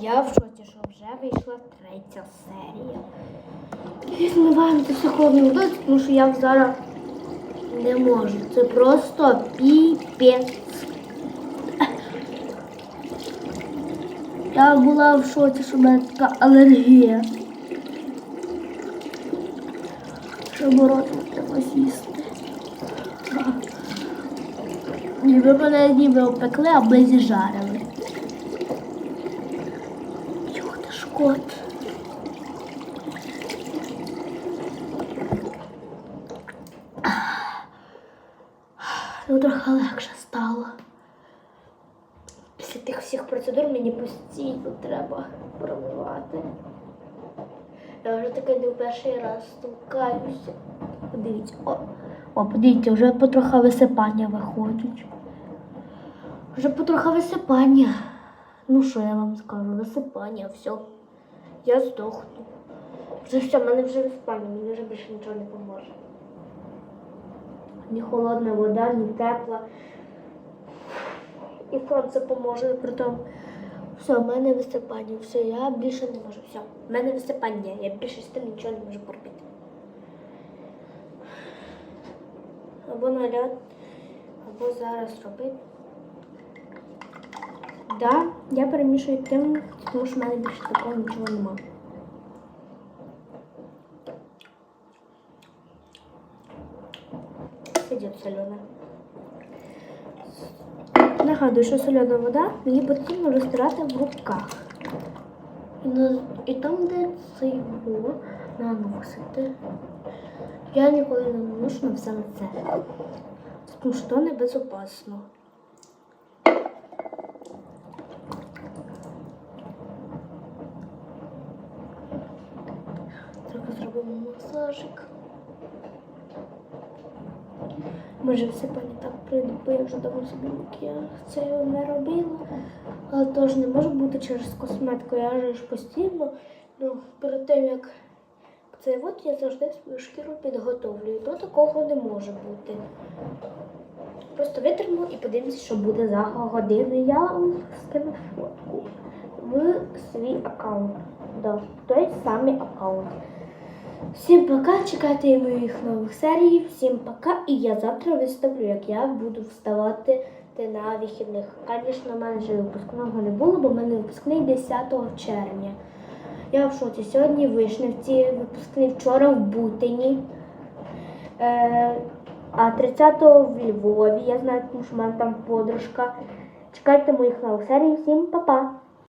Я в шоці, що вже вийшла третя серія. І змиваємо це все холодною тому що я зараз не можу. Це просто піпець. Я була в шоці, що в мене така алергія. Що боротися треба з'їсти. Ніби мене ніби опекли, аби зіжарили. Шкод? Ну, трохи легше стало. Після тих всіх процедур мені постійно треба промивати. Я вже таке не в перший раз стукаюся. Подивіться, о, о, подивіться, вже потрохи висипання виходять. Вже потрохи висипання. Ну що я вам скажу? Висипання, все. Я здохну. Вже все, мене вже висипання, мені вже більше нічого не поможе. Ні холодна вода, ні тепла. І сонце поможе, притом. Все, в мене висипання, все, я більше не можу. Все, в мене висипання, я більше з тим нічого не можу поробити. Або наляд, або зараз робити. Да, я перемішую тим, тому що в мене більше такого нічого немає. Сидить солена. Нагадую, що солена вода її потрібно розтирати в руках. І, там, де це його наносити. Я ніколи не наношу на все лице. Тому що то небезопасно. Трохи зробимо масажик. Може висипання так прийду, бо я вже давно собі макіяж це не робила. Але теж не може бути через косметику. Я ж постійно, ну, перед тим як це от я завжди свою шкіру підготовлюю. То такого не може бути. Просто витриму і подивимося, що буде за годину. Я вам скину фотку в свій аккаунт. Да, той самий аккаунт. Всім пока, чекайте моїх нових серій. Всім пока. І я завтра виставлю, як я буду вставати на вихідних. Звісно, в мене вже випускного не було, бо в мене випускний 10 червня. Я в шоці. Сьогодні в Вишневці, випускний вчора в Бутині. Е, а 30-го в Львові. Я знаю, тому що в мене там подружка. Чекайте моїх нових серій. Всім па-па!